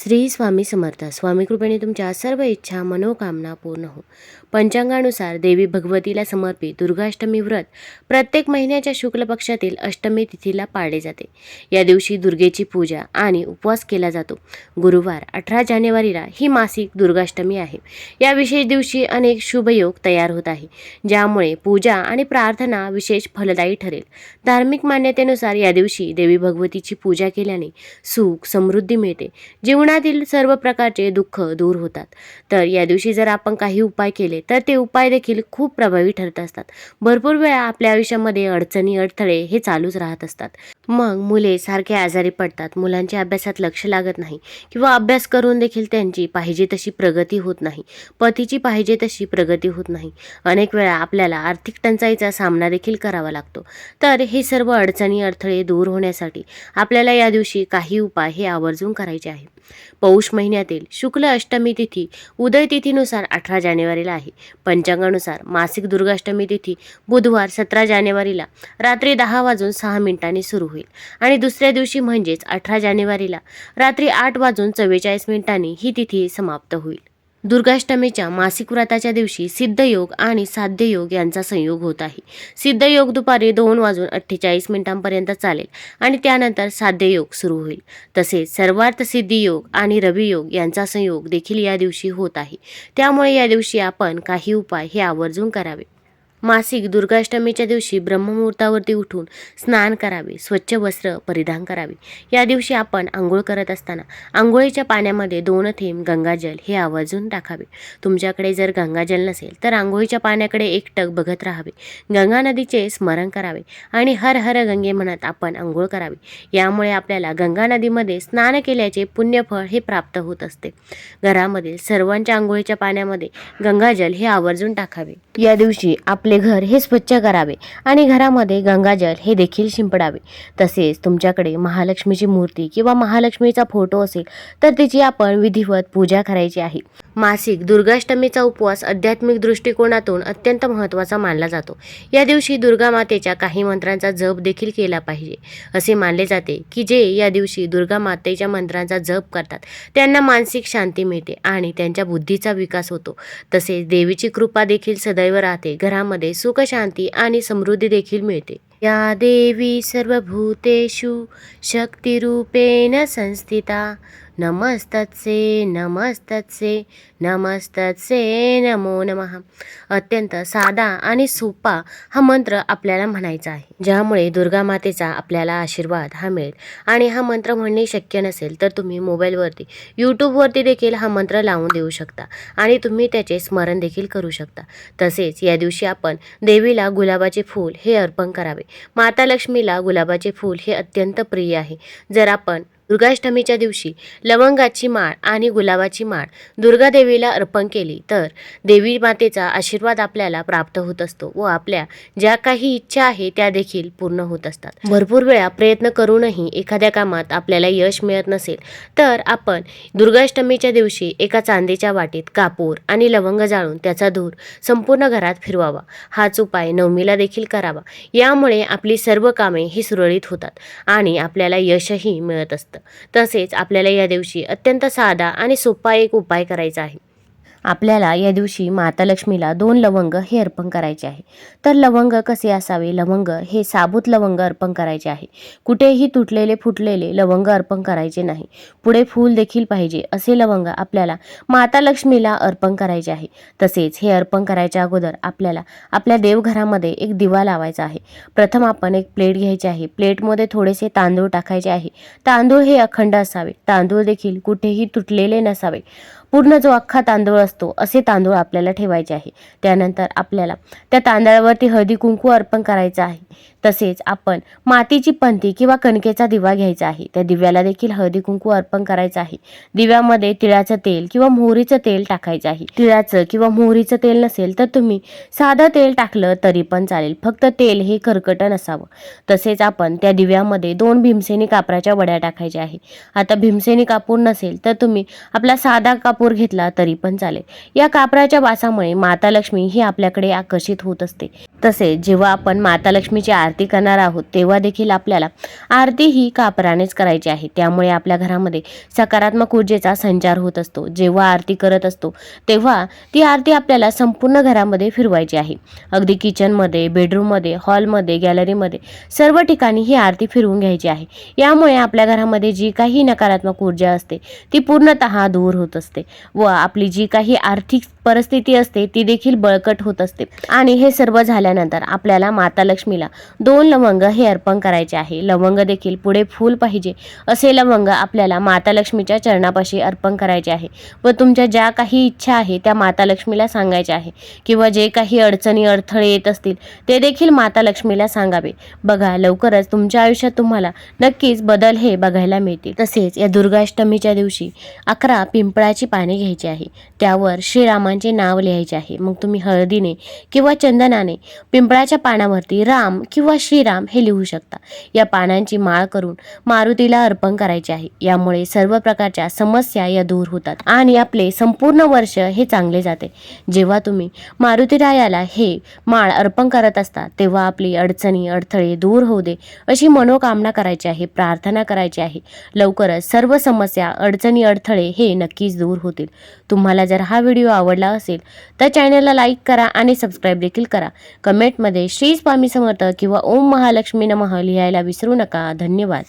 श्री स्वामी समर्थ. स्वामी कृपेने तुमच्या सर्व इच्छा मनोकामना पूर्ण हो. पंचांगानुसार देवी भगवतीला समर्पित दुर्गाष्टमी व्रत प्रत्येक महिन्याच्या शुक्ल पक्षातील अष्टमी तिथीला पाळले जाते. या दिवशी दुर्गेची पूजा आणि उपवास केला जातो. गुरुवार अठरा जानेवारीला ही मासिक दुर्गाष्टमी आहे. या विशेष दिवशी अनेक शुभयोग तयार होत आहे ज्यामुळे पूजा आणि प्रार्थना विशेष फलदायी ठरेल. धार्मिक मान्यतेनुसार या दिवशी देवी भगवतीची पूजा केल्याने सुख समृद्धी मिळते. जीवनातील सर्व प्रकारचे दुःख दूर होतात. तर या दिवशी जर आपण काही उपाय केले तर ते उपाय देखील खूप प्रभावी ठरत असतात. भरपूर वेळा आपल्या आयुष्यामध्ये अडचणी अडथळे हे चालूच राहत असतात. मग मुले सारखे आजारी पडतात मुलांच्या अभ्यासात लक्ष लागत नाही किंवा अभ्यास करून देखील त्यांची पाहिजे तशी प्रगती होत नाही. पतीची पाहिजे तशी प्रगती होत नाही. अनेक वेळा आपल्याला आर्थिक टंचाईचा सामना देखील करावा लागतो. तर हे सर्व अडचणी अडथळे दूर होण्यासाठी आपल्याला या दिवशी काही उपाय हे आवर्जून करायचे आहे पौष महिन्यातील शुक्ल अष्टमी तिथी उदय तिथीनुसार अठरा जानेवारीला आहे. पंचांगानुसार मासिक दुर्गाष्टमी तिथी बुधवार सतरा जानेवारीला रात्री दहा वाजून सहा मिनिटांनी सुरू होईल. आणि दुसऱ्या दिवशी म्हणजेच अठरा जानेवारीला रात्री आठ वाजून चव्वेचाळीस मिनिटांनी ही तिथी समाप्त होईल. दुर्गाष्टमीच्या मासिक व्रताच्या दिवशी सिद्धयोग आणि साध्ययोग यांचा संयोग होत आहे. सिद्धयोग दुपारी दोन वाजून अठ्ठेचाळीस मिनिटांपर्यंत चालेल आणि त्यानंतर साध्ययोग सुरू होईल. तसेच सर्वार्थ सिद्धियोग आणि रवियोग यांचा संयोग देखील या दिवशी होत आहे. त्यामुळे या दिवशी आपण काही उपाय हे आवर्जून करावे. मासिक दुर्गाष्टमीच्या दिवशी ब्रह्ममुहूर्तावरती उठून स्नान करावे स्वच्छ वस्त्र परिधान करावे. या दिवशी आपण आंघोळ करत असताना आंघोळीच्या पाण्यामध्ये दोन थेंब गंगाजल हे आवर्जून टाकावे. तुमच्याकडे जर गंगाजल नसेल तर आंघोळीच्या पाण्याकडे एकटक बघत राहावे. गंगा नदीचे स्मरण करावे आणि हर हर गंगे म्हणत आपण आंघोळ करावी. यामुळे आपल्याला गंगा नदीमध्ये स्नान केल्याचे पुण्यफळ हे प्राप्त होत असते. घरामधील सर्वांच्या आंघोळीच्या पाण्यामध्ये गंगाजल हे आवर्जून टाकावे. या दिवशी आपले घर हे स्वच्छ करावे आणि घरामध्ये गंगाजल हे देखील शिंपडावे. तसेच तुमच्याकडे महालक्ष्मीची मूर्ती किंवा महालक्ष्मीचा फोटो असेल तर तिची आपण विधिवत पूजा करायची आहे. मासिक दुर्गाष्टमीचा उपवास आध्यात्मिक दृष्टिकोनातून अत्यंत महत्त्वाचा मानला जातो. या दिवशी दुर्गा मातेच्या काही मंत्रांचा जप देखील केला पाहिजे. असे मानले जाते की जे या दिवशी दुर्गा मातेच्या मंत्रांचा जप करतात त्यांना मानसिक शांती मिळते आणि त्यांच्या बुद्धीचा विकास होतो. तसेच देवीची कृपा देखील सदैव राहते. घरामध्ये सुख शांती आणि समृद्धी देखील मिळते. या देवी सर्वभूतेषु शक्तिरूपेण संस्थिता नमस्तत्से नमस्तत्से नमस्तत्से नमो नमः. अत्यंत साधा आणि सोपा हा मंत्र आपल्याला म्हणायचा आहे. ज्यामुळे दुर्गा मातेचा आपल्याला आशीर्वाद हा मिळेल. आणि हा मंत्र म्हणणे शक्य नसेल तर तुम्ही मोबाईलवरती यूट्यूबवरती देखील हा मंत्र लावून देऊ शकता. आणि तुम्ही त्याचे स्मरण देखील करू शकता. तसेच या दिवशी आपण देवीला गुलाबाचे फूल हे अर्पण करावे. माता लक्ष्मीला गुलाबाचे फूल हे अत्यंत प्रिय आहे. जर आपण दुर्गाष्टमीच्या दिवशी लवंगाची माळ आणि गुलाबाची माळ दुर्गादेवीला अर्पण केली. तर देवी मातेचा आशीर्वाद आपल्याला प्राप्त होत असतो व आपल्या ज्या काही इच्छा आहे त्या देखील पूर्ण होत असतात. भरपूर वेळा प्रयत्न करूनही एखाद्या कामात आपल्याला यश मिळत नसेल तर आपण दुर्गाष्टमीच्या दिवशी एका चांदीच्या वाटीत कापूर आणि लवंग जाळून त्याचा धूर संपूर्ण घरात फिरवावा. हाच उपाय नवमीला देखील करावा. यामुळे आपली सर्व कामे ही सुरळीत होतात आणि आपल्याला यशही मिळत असतं. तसेच आपल्याला या दिवशी अत्यंत साधा आणि सोपा एक उपाय करायचा आहे. आपल्याला या दिवशी माता लक्ष्मीला दोन लवंग हे अर्पण करायचे आहे. तर लवंग कसे असावे? लवंग हे साबूत लवंग अर्पण करायचे आहे. कुठेही तुटलेले फुटलेले लवंग अर्पण करायचे नाही. पुढे फूल देखील पाहिजे असे लवंग आपल्याला माता लक्ष्मीला अर्पण करायचे आहे. तसेच हे अर्पण करायच्या अगोदर आपल्याला आपल्या देवघरामध्ये एक दिवा लावायचा आहे. प्रथम आपण एक प्लेट घ्यायची आहे. प्लेटमध्ये थोडेसे तांदूळ टाकायचे आहे. तांदूळ हे अखंड असावे. तांदूळ देखील कुठेही तुटलेले नसावे. पूर्ण जो अख्खा तांदूळ असतो असे तांदूळ आपल्याला ठेवायचे आहे. त्यानंतर आपल्याला त्या तांदळावरती हळदी कुंकू अर्पण करायचं आहे. तसेच आपण मातीची पंथी किंवा कणकेचा दिवा घ्यायचा आहे. त्या दिव्याला देखील हळदी कुंकू अर्पण करायचं आहे. दिव्यामध्ये तिळाचं तेल किंवा मोहरीचं तेल टाकायचं आहे. तिळाचं किंवा मोहरीचं तेल नसेल तर तुम्ही साधं तेल टाकलं तरी पण चालेल. फक्त तेल हे खरकट नसावं. तसेच आपण त्या दिव्यामध्ये दोन भीमसेनी कापराच्या वड्या टाकायच्या आहे. आता भीमसेनी कापूर नसेल तर तुम्ही आपला साधा कापूर घेतला तरी पण चालेल. या कापराच्या वासामुळे माता लक्ष्मी ही आपल्याकडे आकर्षित होत असते. तसेच जेव्हा आपण माता लक्ष्मीची आरती करणार आहोत तेव्हा देखील आपल्याला आरती ही कापरानेच करायची आहे. त्यामुळे आपल्या घरामध्ये सकारात्मक ऊर्जेचा संचार होत असतो. जेव्हा आरती करत असतो तेव्हा ती आरती आपल्याला संपूर्ण घरामध्ये फिरवायची आहे. अगदी किचनमध्ये बेडरूममध्ये हॉलमध्ये गॅलरीमध्ये सर्व ठिकाणी ही आरती फिरवून घ्यायची आहे. यामुळे आपल्या घरामध्ये जी काही नकारात्मक ऊर्जा असते ती पूर्णतः दूर होत असते व आपली जी काही आर्थिक परिस्थिती असते ती देखील बळकट होत असते. आणि हे सर्व झाल्यानंतर आपल्याला माता लक्ष्मीला दोन लवंग हे अर्पण करायचे आहे. लवंग देखील पुढे फूल पाहिजे असे लवंग आपल्याला माता लक्ष्मीच्या चरणापाशी अर्पण करायचे आहे. व तुमच्या ज्या काही इच्छा आहे त्या माता लक्ष्मीला सांगायच्या आहे. किंवा जे काही अडचणी अडथळे येत असतील ते देखील माता लक्ष्मीला सांगावे. बघा लवकरच तुमच्या आयुष्यात तुम्हाला नक्कीच बदल हे बघायला मिळतील. तसेच या दुर्गाष्टमीच्या दिवशी अकरा पिंपळाची पाने घ्यायची आहे. त्यावर श्रीरामांचे नाव लिहायचे आहे. मग तुम्ही हळदीने किंवा चंदनाने पिंपळाच्या पानावरती राम किंवा श्रीराम हे लिहू शकता. या पानांची माळ करून मारुतीला अर्पण करायचे आहे. यामुळे सर्व प्रकारच्या समस्या या दूर होतात आणि आपले संपूर्ण वर्ष हे चांगले जाते. जेव्हा तुम्ही मारुतीरायाला हे माळ अर्पण करत असता तेव्हा आपली अडचणी अडथळे दूर होऊ दे अशी मनोकामना करायची आहे प्रार्थना करायची आहे. लवकरच सर्व समस्या अडचणी अडथळे हे नक्कीच दूर होतील. तुम्हाला जर हा व्हिडिओ आवडला असेल तर चॅनलला लाईक करा आणि सबस्क्राईब देखील करा. कमेंटमध्ये श्री स्वामी समर्थ किंवा ओम महालक्ष्मी नमः लिहायला विसरू नका. धन्यवाद.